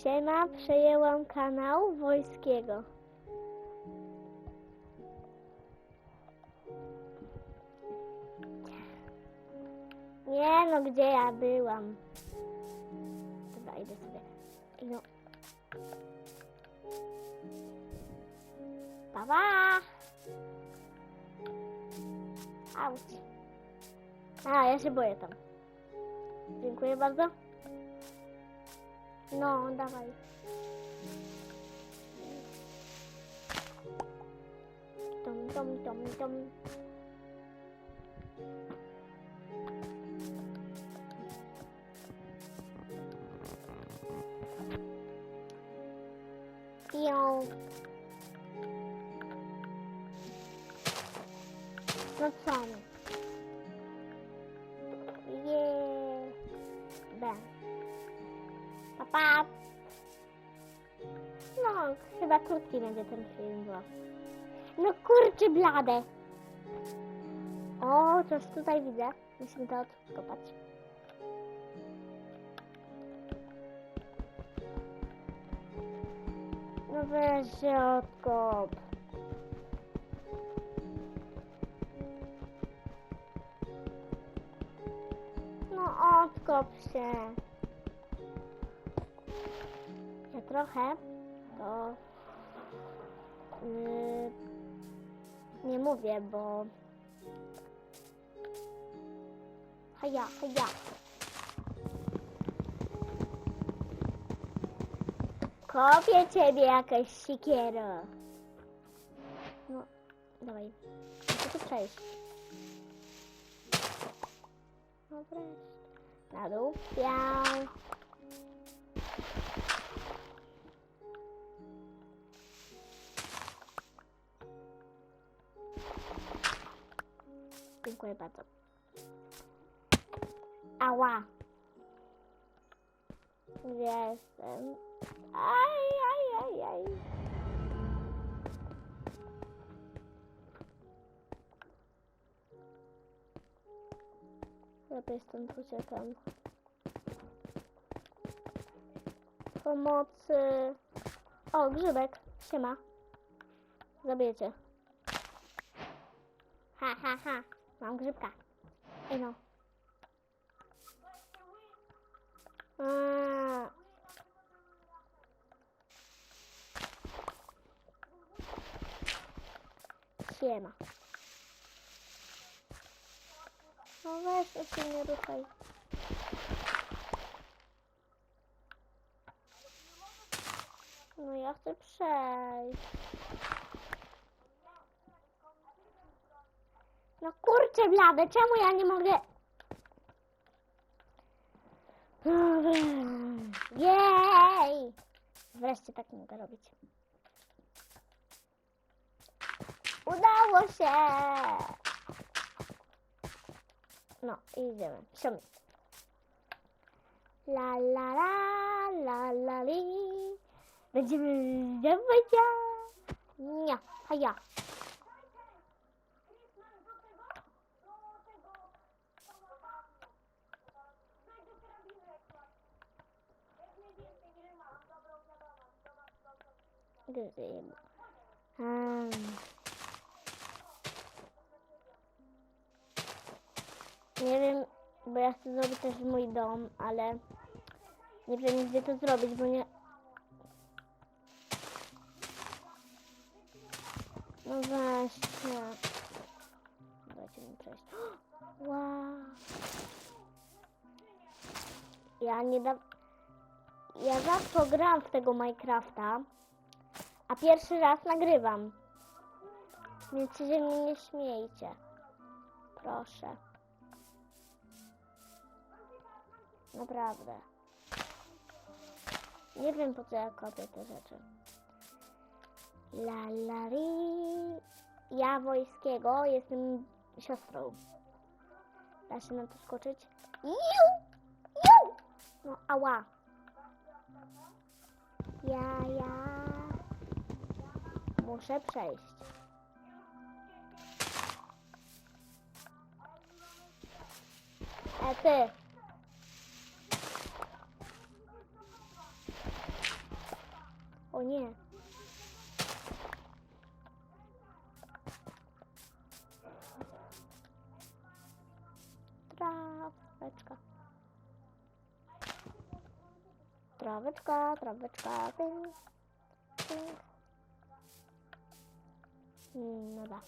Siema, przejęłam kanał Wojskiego. Nie no, gdzie ja byłam? Dobra, idę sobie. No. Pa, pa! Auć. A, ja się boję tam. Dziękuję bardzo. No, dawaj. Tom, tom, tom, tom. Pią. No co? Chyba krótki będzie ten film, bo... No kurczę blade. O, coś tutaj widzę. Musimy to odkopać. No weź się odkop. No odkop się. Ja trochę to nie mówię, bo haja, haja. Kopię ciebie jakaś siekiero. No, dawaj. Muszę tu przejść. Wreszcie. Na dół. Piał. Dziękuję bardzo. Ała. Gdzie jestem? Aj, aj, aj, aj. Lepiej stąd uciekam. Pomocy. O, grzybek. Siema. Zabijecie. Ha, ha, ha. Mam grzybka. Ej no. A. Siema. No weź to się nie ruszaj. No ja chcę przejść. No kurczę blade, czemu ja nie mogę... Jej! Wreszcie tak mogę robić. Udało się! No, idziemy. Siądź. La la la la la li. Będziemy zdobyć ja. Nie, a ja. Gryzym. Hmm. Nie wiem, bo ja chcę zrobić też mój dom, ale nie wiem gdzie to zrobić, bo nie... No weźcie. Dajcie mi przejść. Wow. Ja nie da... Ja rzadko gram w tego Minecrafta, a pierwszy raz nagrywam. Więc się mnie nie śmiejcie. Proszę. Naprawdę. Nie wiem po co ja kopię te rzeczy. Ja wojskiego jestem siostrą. Da się na to skoczyć? Iu! Iu! No ała. Ja, ja. Muszę przejść. E ty. O nie. Traweczka. Traweczka, traweczka, ping, ping. No da.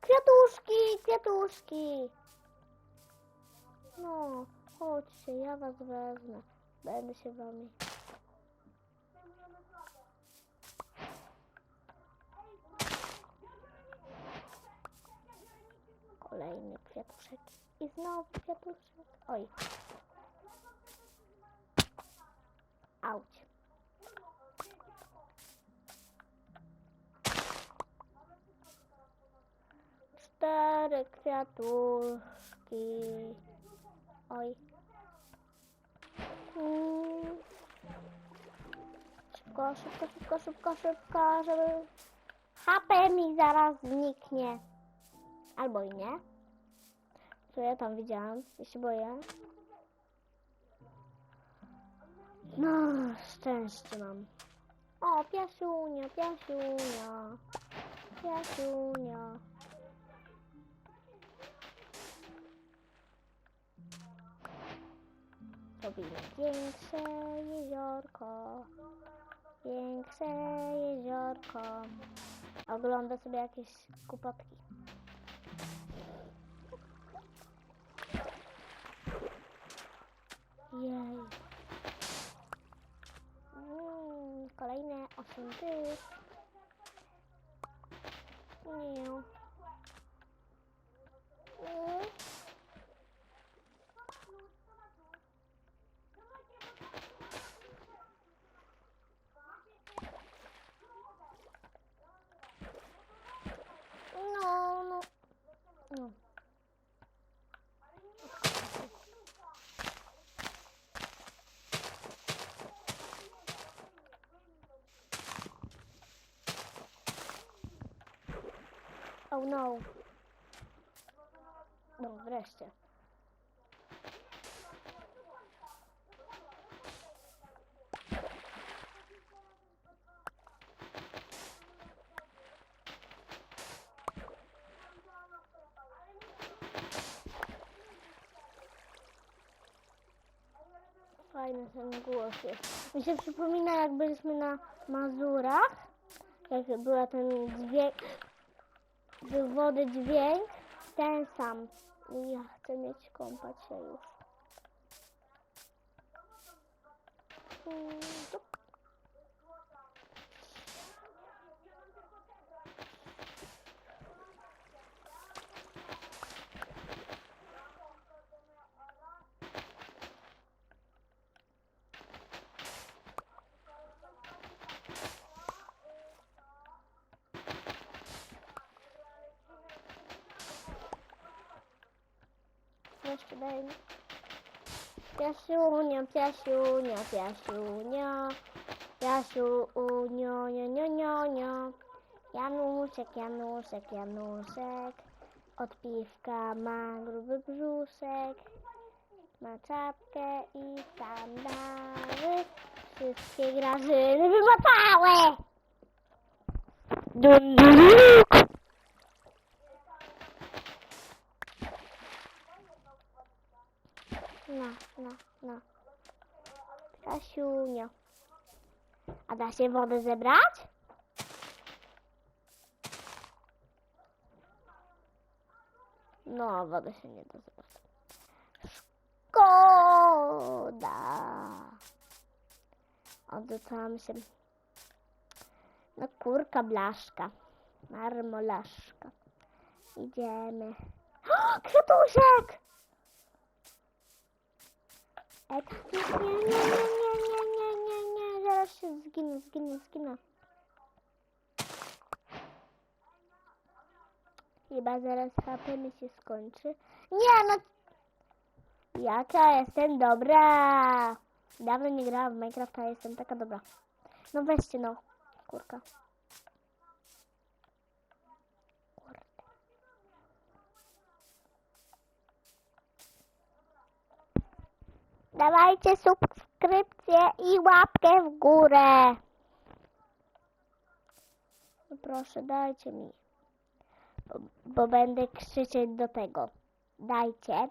Kwiatuszki, kwiatuszki. No, chodźcie, ja was wezmę. Będę się wami. Kolejny kwiatuszek. I znowu kwiatuszek. Oj. Auć. Cztery kwiatuszki. Oj. Szybko, szybko, szybko, szybko, szybko, żeby HP mi zaraz zniknie. Albo i nie. Co ja tam widziałam? Ja się boję. No, szczęście mam. O, piasiunio, piasiunio. Piasiunio. Robimy większe jeziorko. Większe jeziorko. Ogląda sobie jakieś kłopotki. Jej. Mm, kolejne 8 tych. Nie. Mm. No, no. No. Oh no. No, wreszcie. Fajny ten głos jest. Mi się przypomina, jak byliśmy na Mazurach, jak była ten dźwięk, wody dźwięk, ten sam. I ja chcę mieć kąpać się już. Mm, Jeszcze daj mi. Piasiunio, piasiunio, piasiunio. Piasiunio, nio, nio, nio, nio. Januszek, Januszek, Januszek. Od piwka ma gruby brzuszek. Ma czapkę i sandały. Wszystkie grażyny wymocały. Dun, dun, dun. No, no, no. Kasiunio. A da się wodę zebrać? No, wodę się nie da zebrać. Szkoda. Odrzucałam się. No kurka blaszka. Marmolaszka. Idziemy. O, kwiatuszek! Nie, nie, nie, nie, nie, nie, nie, nie, zaraz się zginę, zginę, zginę. Chyba zaraz HP mi się skończy. Nie, no... Jaka jestem dobra! Dawno nie grałam w Minecrafta, jestem taka dobra. No weźcie no, kurka. Dawajcie subskrypcję i łapkę w górę. No proszę, dajcie mi. Bo, bo będę krzyczeć do tego. Dajcie.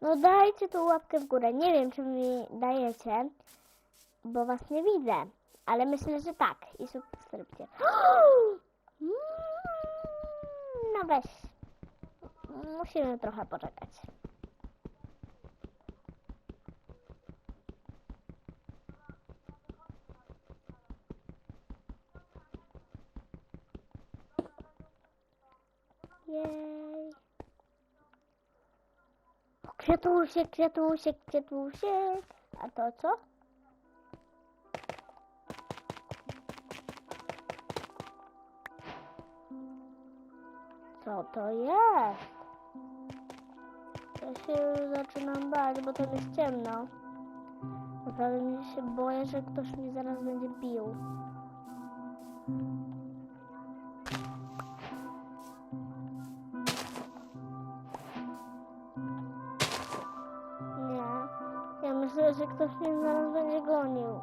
No dajcie tą łapkę w górę. Nie wiem, czy mi dajecie, bo was nie widzę. Ale myślę, że tak. I subskrypcję. No weź. Musimy trochę poczekać. Jej. Kwiatusiek, kwiatusiek, kwiatusiek. A to co? Co to jest? Ja się zaczynam bać, bo tam jest ciemno. Naprawdę mnie się boję, że ktoś mnie zaraz będzie bił. Nie. Ja myślę, że ktoś mnie zaraz będzie gonił.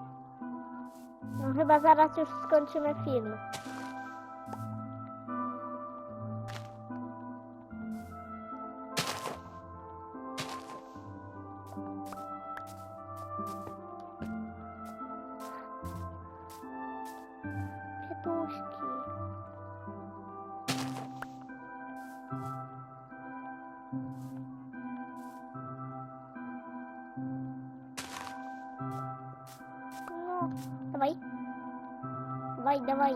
No chyba zaraz już skończymy film. Dawaj. Dawaj, dawaj.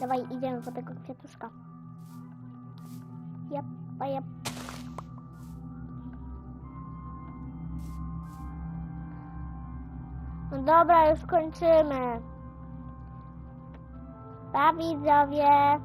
Dawaj, idziemy po tego kwiatuszka. Jap, a jap. No dobra, już kończymy. Pa widzowie.